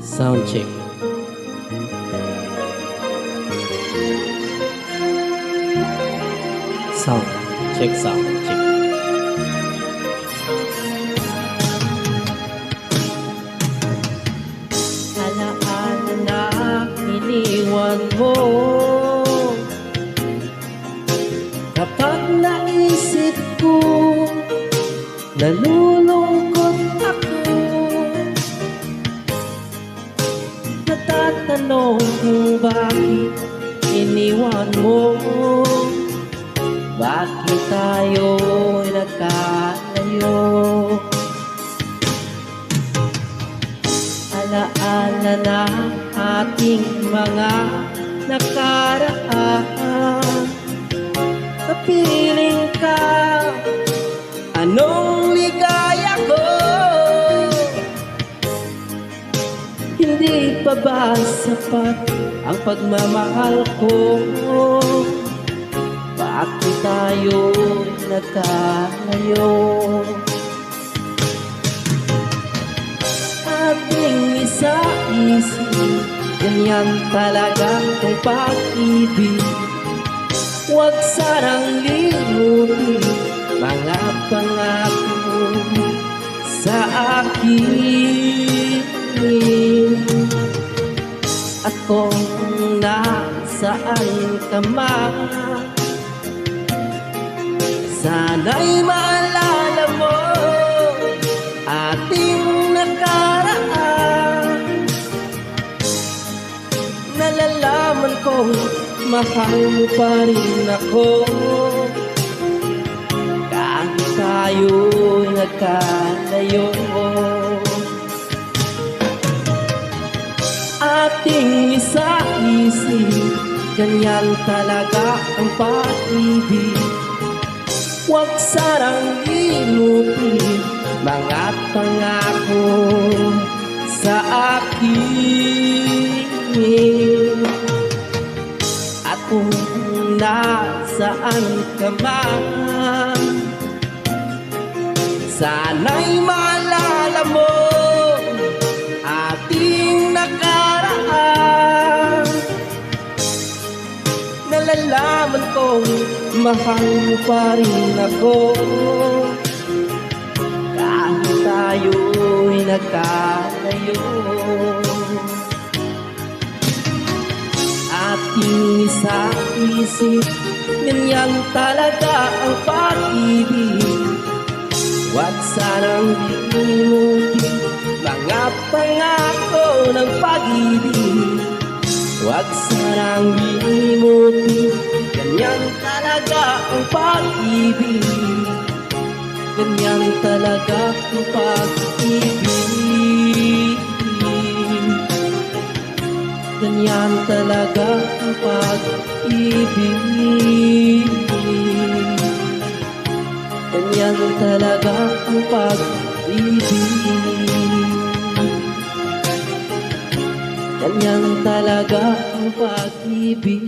Sound check. Sound. Check sound. Check. Alaala na iniwan mo Kapag naisip ko Nalulungkot Natatanong kung bakit iniwan mo Bakit tayo'y nagkalayo? Alaala na ating mga nakaraan. Kapiling Hindi pa ba sapat ang pagmamahal ko. Bakit tayo nagkalayo Ating isa-isip Ganyan talaga ang pag-ibig. Huwag sarang limutin Mga pangako sa akin kung nasaan ka man Sana'y maalala mo Ating nakaraan. Nalalaman kong mahal mo pa rin ako. Kahit tayo'y nagkalayo Ating isa-isip Ganyan talaga ang pag-ibig. Huwag sarang inutin Mga pangako sa akin At kung nasaan ka man Sana'y maalala mo Nalalaman kong mahal mo pa rin ako. Kahit tayo'y nagkalayo Ating isa-isip Ganyan talaga ang pag-ibig. Huwag sanang limutin Mga pangako ng pag-ibig Huwag sanang limutin Ganyan talaga ang pag-ibig. Ganyan talaga ang pag-ibig. Ganyan talaga ang pag-ibig. Ganyan talaga ang pag-ibig Ganyan talaga ang pag-ibig